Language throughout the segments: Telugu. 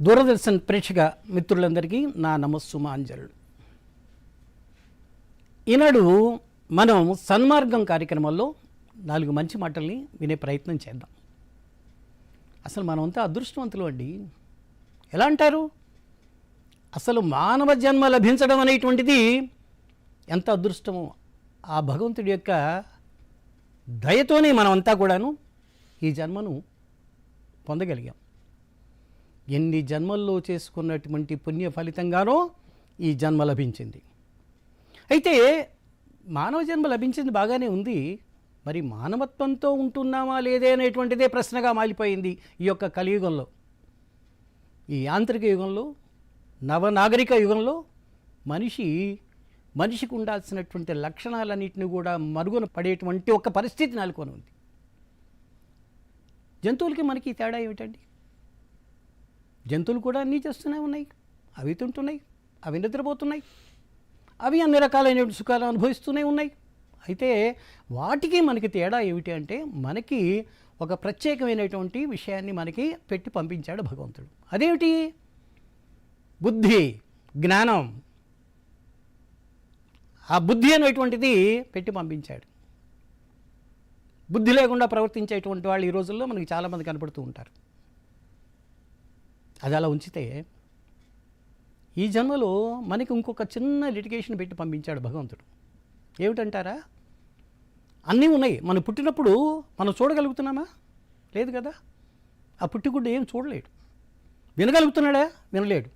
దూరదర్శన్ ప్రేక్షక మిత్రులందరికీ నా నమస్సుమాంజలుడు ఈనాడు మనం సన్మార్గం కార్యక్రమంలో నాలుగు మంచి మాటల్ని వినే ప్రయత్నం చేద్దాం. అసలు మనమంతా అదృష్టవంతులు అండి. ఎలా అంటారు? అసలు మానవ జన్మ లభించడం అనేటువంటిది ఎంత అదృష్టమో ఆ భగవంతుడి యొక్క దయతోనే మనమంతా కూడాను ఈ జన్మను పొందగలిగాం. ఎన్ని జన్మల్లో చేసుకున్నటువంటి పుణ్య ఫలితంగానో ఈ జన్మ లభించింది. అయితే మానవ జన్మ లభించింది బాగానే ఉంది. మరి మానవత్వంతో ఉంటున్నామా లేదే అనేటువంటిదే ప్రశ్నగా మాలిపోయింది ఈ యొక్క కలియుగంలో. ఈ యాంత్రిక యుగంలో నవనాగరిక యుగంలో మనిషి మనిషికి ఉండాల్సినటువంటి లక్షణాలన్నింటినీ కూడా మరుగున పడేటువంటి ఒక పరిస్థితి నెలకొని ఉంది. జంతువులకి మనకి తేడా ఏమిటండి? జంతువులు కూడా అన్నీ చేస్తూనే ఉన్నాయి. అవి తింటున్నాయి అవి నిద్రపోతున్నాయి. అవి అన్ని రకాలైనటువంటి సుఖాలు అనుభవిస్తూనే ఉన్నాయి. అయితే వాటికి మనకి తేడా ఏమిటి అంటే మనకి ఒక ప్రత్యేకమైనటువంటి విషయాన్ని మనకి పెట్టి పంపించాడు భగవంతుడు. అదేమిటి? బుద్ధి జ్ఞానం. ఆ బుద్ధి అనేటువంటిది పెట్టి పంపించాడు. బుద్ధి లేకుండా ప్రవర్తించేటువంటి వాళ్ళు ఈ రోజుల్లో మనకి చాలామంది కనపడుతూ ఉంటారు. అది అలా ఉంచితే ఈ జన్మలో మనకి ఇంకొక చిన్న లిటిగేషన్ పెట్టి పంపించాడు భగవంతుడు. ఏమిటంటారా? అన్నీ ఉన్నాయి. మనం పుట్టినప్పుడు మనం చూడగలుగుతున్నామా? లేదు కదా? ఆ పుట్టిగుడ్డు ఏం చూడలేడు. వినగలుగుతున్నాడా? వినలేడు.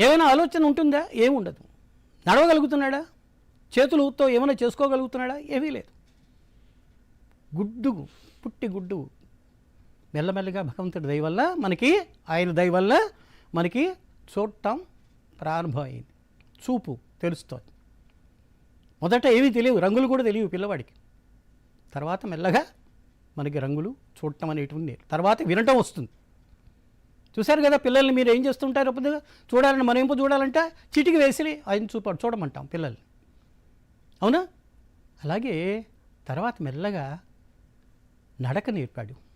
ఏమైనా ఆలోచన ఉంటుందా? ఏమి ఉండదు. నడవగలుగుతున్నాడా? చేతులతో ఏమైనా చేసుకోగలుగుతున్నాడా? ఏమీ లేదు. గుడ్డు పుట్టి గుడ్డు మెల్లమెల్లగా భగవంతుడి దయ వల్ల మనకి ఆయన దయ వల్ల మనకి చూడటం ప్రారంభమైంది. చూపు తెలుస్తుంది. మొదట ఏమీ తెలియవు రంగులు కూడా తెలియవు పిల్లవాడికి. తర్వాత మెల్లగా మనకి రంగులు చూడటం అనేటువంటి తర్వాత వినటం వస్తుంది. చూశారు కదా పిల్లల్ని మీరు ఏం చేస్తుంటారు అప్పుడు? చూడాలని మనం ఏంపు చూడాలంటే చిటికి వేసి ఆయన చూప చూడమంటాం పిల్లల్ని. అవునా? అలాగే తర్వాత మెల్లగా నడక నేర్పాడు.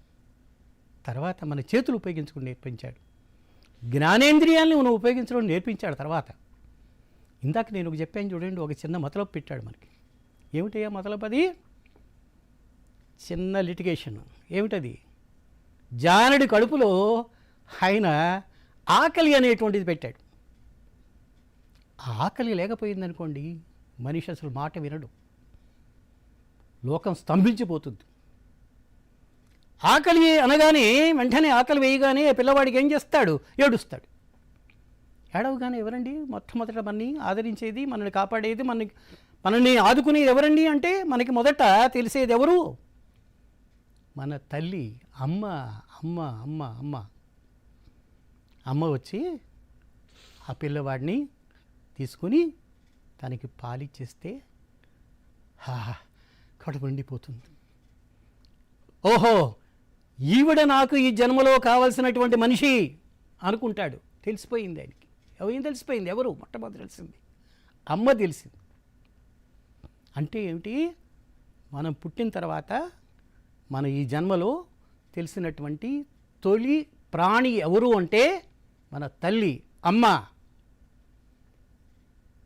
తర్వాత మన చేతులు ఉపయోగించుకుని నేర్పించాడు. జ్ఞానేంద్రియాల్ని మనం ఉపయోగించడం నేర్పించాడు తర్వాత. ఇందాక నేను ఒక చెప్పాను చూడండి ఒక చిన్న మతలబు పెట్టాడు మనకి. ఏమిటయ్యా మతలబు అది? చిన్న లిటిగేషన్. ఏమిటది? జానుడి కడుపులో ఆయన ఆకలి అనేటువంటిది పెట్టాడు. ఆకలి లేకపోయిందనుకోండి మనిషి అసలు మాట వినడు. లోకం స్తంభించిపోతుంది. ఆకలి అనగానే వెంటనే ఆకలి వేయగానే పిల్లవాడికి ఏం చేస్తాడు? ఏడుస్తాడు. ఏడవగానే ఎవరండి? మొట్టమొదట మనని ఆదరించేది మనల్ని కాపాడేది మనకి మనల్ని ఆదుకునేది ఎవరండి అంటే మనకి మొదట తెలిసేది ఎవరు? మన తల్లి. అమ్మ అమ్మ అమ్మ అమ్మ. అమ్మ వచ్చి ఆ పిల్లవాడిని తీసుకుని తనకి పాలిచ్చేస్తే హాహా కడుపు నిండిపోతుంది. ఓహో! ఈవిడ నాకు ఈ జన్మలో కావలసినటువంటి మనిషి అనుకుంటాడు. తెలిసిపోయింది ఆయనకి. ఏం తెలిసిపోయింది? ఎవరు? మొట్టమొదటి తెలిసింది. అమ్మ తెలిసింది. అంటే ఏమిటి? మనం పుట్టిన తర్వాత మన ఈ జన్మలో తెలిసినటువంటి తొలి ప్రాణి ఎవరు అంటే మన తల్లి అమ్మ.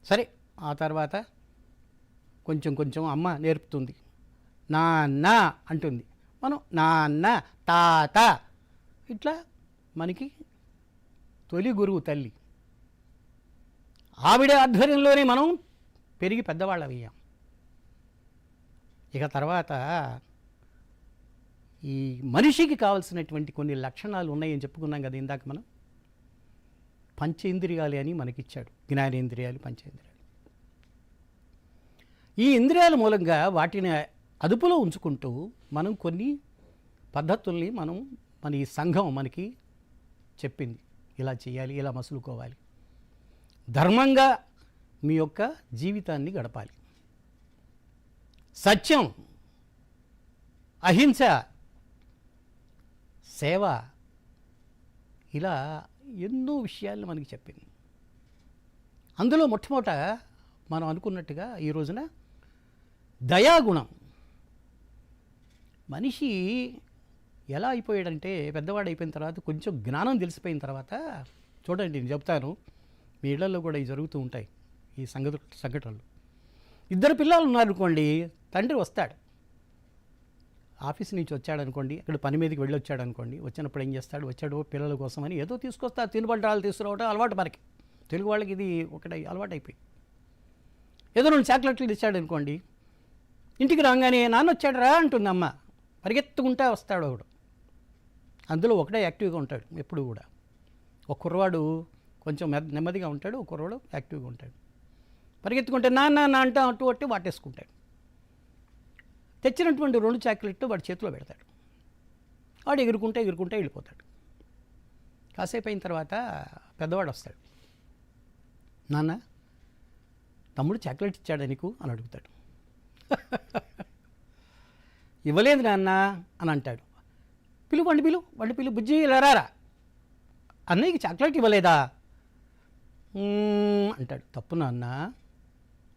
సరే ఆ తర్వాత కొంచెం కొంచెం అమ్మ నేర్పుతుంది. నాన్న అంటుంది. మనం నాన్న తాత. ఇట్లా మనకి తొలి గురువు తల్లి. ఆవిడ ఆధ్వర్యంలోనే మనం పెరిగి పెద్దవాళ్ళమయ్యాం. ఇక తర్వాత ఈ మనిషికి కావాల్సినటువంటి కొన్ని లక్షణాలు ఉన్నాయని చెప్పుకున్నాం కదా ఇందాక మనం. పంచేంద్రియాలు అని మనకిచ్చాడు. జ్ఞానేంద్రియాలు పంచేంద్రియాలు. ఈ ఇంద్రియాల మూలంగా వాటిని అదుపులో ఉంచుకుంటూ మనం కొన్ని పద్ధతుల్ని మనం మన ఈ సంఘం మనకి చెప్పింది. ఇలా చేయాలి ఇలా మసులుకోవాలి. ధర్మంగా మీ యొక్క జీవితాన్ని గడపాలి. సత్యం అహింస సేవ ఇలా ఎన్నో విషయాలు మనకి చెప్పింది. అందులో మొట్టమొదట మనం అనుకున్నట్టుగా ఈ రోజున దయాగుణం. మనిషి ఎలా అయిపోయాడంటే పెద్దవాడు అయిపోయిన తర్వాత కొంచెం జ్ఞానం తెలిసిపోయిన తర్వాత చూడండి నేను చెప్తాను. మీ ఇళ్ళలో కూడా ఇవి జరుగుతూ ఉంటాయి ఈ సంగతి సంఘటనలు. ఇద్దరు పిల్లలు ఉన్నారనుకోండి తండ్రి వస్తాడు. ఆఫీస్ నుంచి వచ్చాడనుకోండి అక్కడ పని మీదకి వెళ్ళి వచ్చాడనుకోండి వచ్చినప్పుడు ఏం చేస్తాడు? వచ్చాడు పిల్లల కోసమని ఏదో తీసుకొస్తా తినుబంటాలు తీసుకురావటం అలవాటు మనకి. తెలుగు వాళ్ళకి ఇది ఒకటి అలవాటు అయిపోయింది ఏదో రెండు చాక్లెట్లు తెచ్చాడు అనుకోండి ఇంటికి రాగానే నాన్న వచ్చాడు రా అంటుంది అమ్మ పరిగెత్తుకుంటా వస్తాడు ఒకడు అందులో ఒకటే యాక్టివ్గా ఉంటాడు ఎప్పుడు కూడా. ఒక కుర్రవాడు కొంచెం నెమ్మదిగా ఉంటాడు ఒక కుర్రవాడు యాక్టివ్గా ఉంటాడు. పరిగెత్తుకుంటే నాన్న నా అంటా అటు అట్టి వాటేసుకుంటాడు. తెచ్చినటువంటి రెండు చాక్లెట్ వాడి చేతిలో పెడతాడు. వాడు ఎగురుకుంటే ఎగురుకుంటే వెళ్ళిపోతాడు. కాసేపు అయిన తర్వాత పెద్దవాడు వస్తాడు. నాన్న తమ్ముడు చాక్లెట్ ఇచ్చాడా నీకు? అని అడుగుతాడు. ఇవ్వలేదు నాన్న అని అంటాడు. పిలు వండి పిలు వండి పిలు బుజ్జి ఇలా రారా? అన్నయ్యకి చాక్లెట్ ఇవ్వలేదా? అంటాడు. తప్పు నాన్న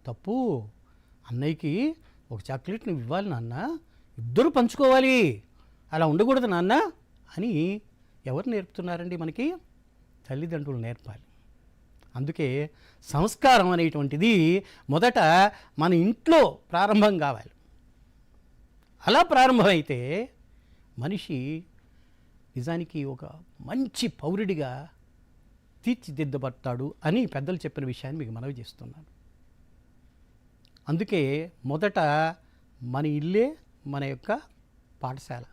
తప్పు. అన్నయ్యకి ఒక చాక్లెట్ నువ్వు ఇవ్వాలి నాన్న ఇద్దరు పంచుకోవాలి. అలా ఉండకూడదు నాన్న అని ఎవరు నేర్పుతున్నారండి మనకి? తల్లిదండ్రులు నేర్పాలి. అందుకే సంస్కారం అనేటువంటిది మొదట మన ఇంట్లో ప్రారంభం కావాలి. అలా ప్రారంభమైతే మనిషి నిజానికి ఒక మంచి పౌరుడిగా తీర్చిదిద్దబడతాడు అని పెద్దలు చెప్పిన విషయాన్ని మీకు మనవి చేస్తున్నాను. అందుకే మొదట మన ఇల్లే మన యొక్క పాఠశాల.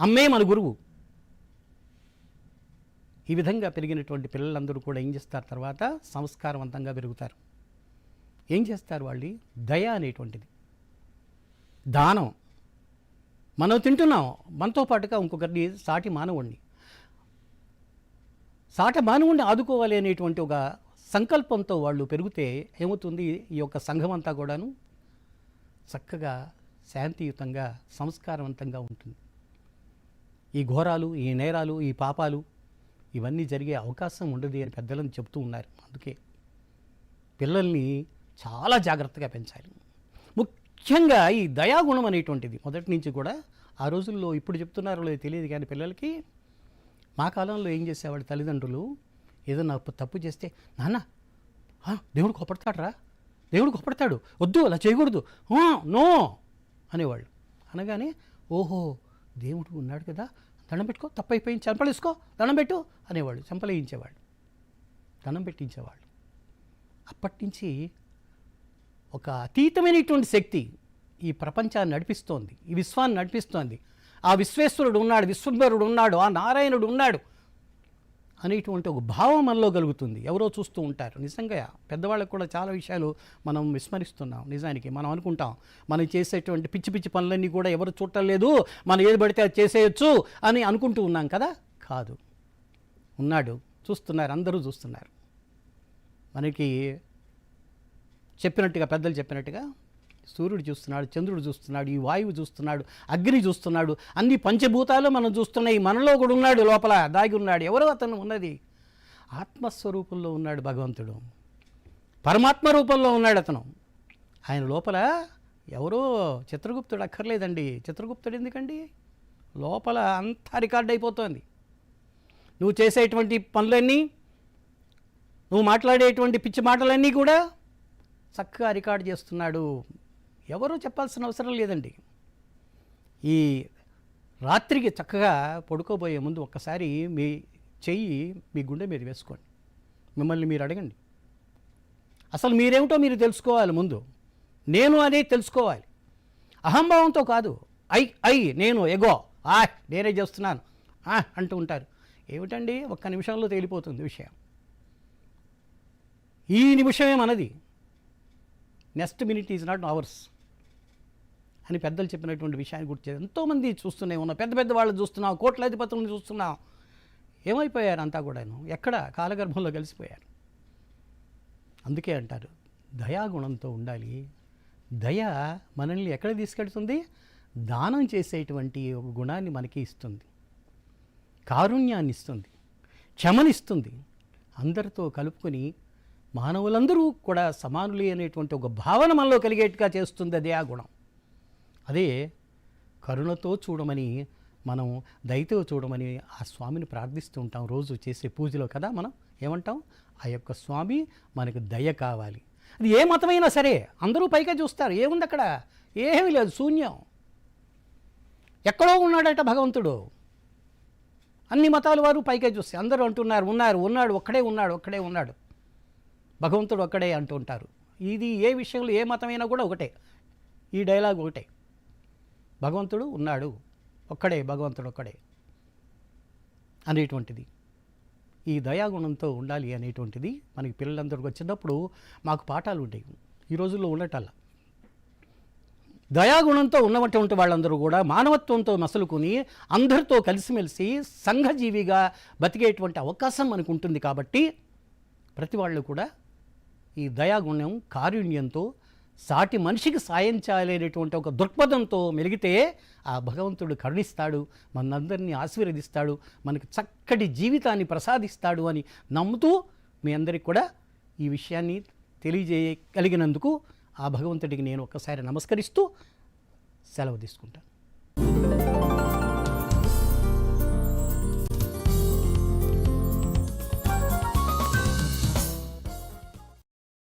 అమ్మే మన గురువు. ఈ విధంగా పెరిగినటువంటి పిల్లలందరూ కూడా ఏం చేస్తారు తర్వాత సంస్కారవంతంగా పెరుగుతారు. ఏం చేస్తారు వాళ్ళు? దయ అనేటువంటిది. దానం. మనం తింటున్నాం. మనతో పాటుగా ఇంకొకరిని సాటి మానవుణ్ణి సాట మానవుణ్ణి ఆదుకోవాలి అనేటువంటి ఒక సంకల్పంతో వాళ్ళు పెరిగితే ఏమవుతుంది? ఈ యొక్క సంఘం అంతా కూడాను చక్కగా శాంతియుతంగా సంస్కారవంతంగా ఉంటుంది. ఈ ఘోరాలు ఈ నేరాలు ఈ పాపాలు ఇవన్నీ జరిగే అవకాశం ఉండదు అని పెద్దలను చెప్తూ ఉన్నారు. అందుకే పిల్లల్ని చాలా జాగ్రత్తగా పెంచాలి. ముఖ్యంగా ఈ దయాగుణం అనేటువంటిది మొదటి నుంచి కూడా ఆ రోజుల్లో ఇప్పుడు చెప్తున్నారో లేదో తెలియదు కానీ పిల్లలకి మా కాలంలో ఏం చేసేవాడు తల్లిదండ్రులు? ఏదన్నా తప్పు చేస్తే నాన్న దేవుడు కోపడతాడరా? దేవుడు కోపడతాడు. వద్దు అలా చేయకూడదు. నో! అనేవాళ్ళు. అనగానే ఓహో దేవుడు ఉన్నాడు కదా దండం పెట్టుకో తప్పైపోయింది చంపలేసుకో దండం పెట్టు అనేవాళ్ళు చంపలేయించేవాళ్ళు. దండం పెట్టించేవాళ్ళు. అప్పటి నుంచి ఒక అతీతమైనటువంటి శక్తి ఈ ప్రపంచాన్ని నడిపిస్తోంది ఈ విశ్వాన్ని నడిపిస్తోంది. ఆ విశ్వేశ్వరుడు ఉన్నాడు విశ్వంభరుడు ఉన్నాడు ఆ నారాయణుడు ఉన్నాడు అనేటువంటి ఒక భావం మనలో కలుగుతుంది. ఎవరో చూస్తూ ఉంటారు. నిజంగా పెద్దవాళ్ళకు కూడా చాలా విషయాలు మనం విస్మరిస్తున్నాం. నిజానికి మనం అనుకుంటాం మనం చేసేటువంటి పిచ్చి పిచ్చి పనులన్నీ కూడా ఎవరు చూడలేదు మనం ఏది పడితే అది చేసేయచ్చు అని అనుకుంటూ ఉన్నాం కదా? కాదు. ఉన్నాడు చూస్తున్నారు అందరూ చూస్తున్నారు. మనకి చెప్పినట్టుగా పెద్దలు చెప్పినట్టుగా సూర్యుడు చూస్తున్నాడు చంద్రుడు చూస్తున్నాడు ఈ వాయువు చూస్తున్నాడు అగ్ని చూస్తున్నాడు అన్ని పంచభూతాలు మనం చూస్తున్నాయి మనలో కూడా ఉన్నాడు లోపల దాగి ఉన్నాడు. ఎవరో అతను? ఉన్నది. ఆత్మస్వరూపంలో ఉన్నాడు భగవంతుడు. పరమాత్మ రూపంలో ఉన్నాడు అతను. ఆయన లోపల ఎవరో చిత్రగుప్తుడు అక్కర్లేదండి. చిత్రగుప్తుడు ఎందుకండి? లోపల అంతా రికార్డ్ అయిపోతుంది. నువ్వు చేసేటువంటి పనులన్నీ నువ్వు మాట్లాడేటువంటి పిచ్చి మాటలన్నీ కూడా చక్కగా రికార్డ్ చేస్తున్నాడు. ఎవరూ చెప్పాల్సిన అవసరం లేదండి. ఈ రాత్రికి చక్కగా పడుకోబోయే ముందు ఒక్కసారి మీ చెయ్యి మీ గుండె మీద వేసుకోండి. మిమ్మల్ని మీరు అడగండి. అసలు మీరేమిటో మీరు తెలుసుకోవాలి ముందు. నేను అనేది తెలుసుకోవాలి. అహంభావంతో కాదు. ఐ ఐ నేను ఎగో. ఆ నేనే చేస్తున్నాను. ఆ అంటూ ఉంటారు. ఏమిటండి? ఒక్క నిమిషంలో తేలిపోతుంది విషయం. ఈ నిమిషమే మనది. Next minute is not ours అని పెద్దలు చెప్పినటువంటి విషయాన్ని గుర్తు ఎంతోమంది చూస్తూనే ఉన్నాం. పెద్ద పెద్ద వాళ్ళు చూస్తున్నాం. కోట్లాధిపతులను చూస్తున్నాం. ఏమైపోయారు అంతా కూడాను? ఎక్కడ? కాలగర్భంలో కలిసిపోయారు. అందుకే అంటారు దయాగుణంతో ఉండాలి. దయ మనల్ని ఎక్కడ తీసుకెడుతుంది దానం చేసేటువంటి ఒక గుణాన్ని మనకి ఇస్తుంది. కారుణ్యాన్ని ఇస్తుంది. క్షమనిస్తుంది. అందరితో కలుపుకొని మానవులందరూ కూడా సమానులే అనేటువంటి ఒక భావన మనలో కలిగేట్టుగా చేస్తుంది అదే ఆ గుణం. అదే కరుణతో చూడమని మనం దయతో చూడమని ఆ స్వామిని ప్రార్థిస్తూ ఉంటాం రోజు చేసే పూజలో కదా మనం. ఏమంటాం? ఆ యొక్క స్వామి మనకు దయ కావాలి. అది ఏ మతమైనా సరే అందరూ పైగా చూస్తారు. ఏముంది అక్కడ? ఏమీ లేదు శూన్యం. ఎక్కడో ఉన్నాడట భగవంతుడు. అన్ని మతాల వారు పైకే చూస్తే అందరూ అంటున్నారు ఉన్నారు ఉన్నాడు ఒక్కడే ఉన్నాడు ఒక్కడే ఉన్నాడు. భగవంతుడు ఒక్కడే అంటూ ఉంటారు. ఇది ఏ విషయంలో ఏ మతమైనా కూడా ఒకటే. ఈ డైలాగ్ ఒకటే. భగవంతుడు ఉన్నాడు. ఒక్కడే భగవంతుడు ఒక్కడే అనేటువంటిది. ఈ దయాగుణంతో ఉండాలి అనేటువంటిది మనకి పిల్లలందరికీ వచ్చినప్పుడు మాకు పాఠాలు ఉండేవి. ఈ రోజుల్లో ఉండటల్లా దయాగుణంతో ఉన్నటువంటి వాళ్ళందరూ కూడా మానవత్వంతో మసలుకుని అందరితో కలిసిమెలిసి సంఘజీవిగా బతికేటువంటి అవకాశం మనకు ఉంటుంది కాబట్టి ప్రతి వాళ్ళు కూడా ఈ దయాగుణ్యం కారుణ్యంతో సాటి మనిషికి సాయం చేయలేనటువంటి ఒక దృక్పథంతో మెలిగితే ఆ భగవంతుడు కరుణిస్తాడు మనందరినీ ఆశీర్వదిస్తాడు మనకు చక్కటి జీవితాన్ని ప్రసాదిస్తాడు అని నమ్ముతూ మీ అందరికి కూడా ఈ విషయాన్ని తెలియజేయగలిగినందుకు ఆ భగవంతుడికి నేను ఒక్కసారి నమస్కరిస్తూ సెలవు తీసుకుంటాను.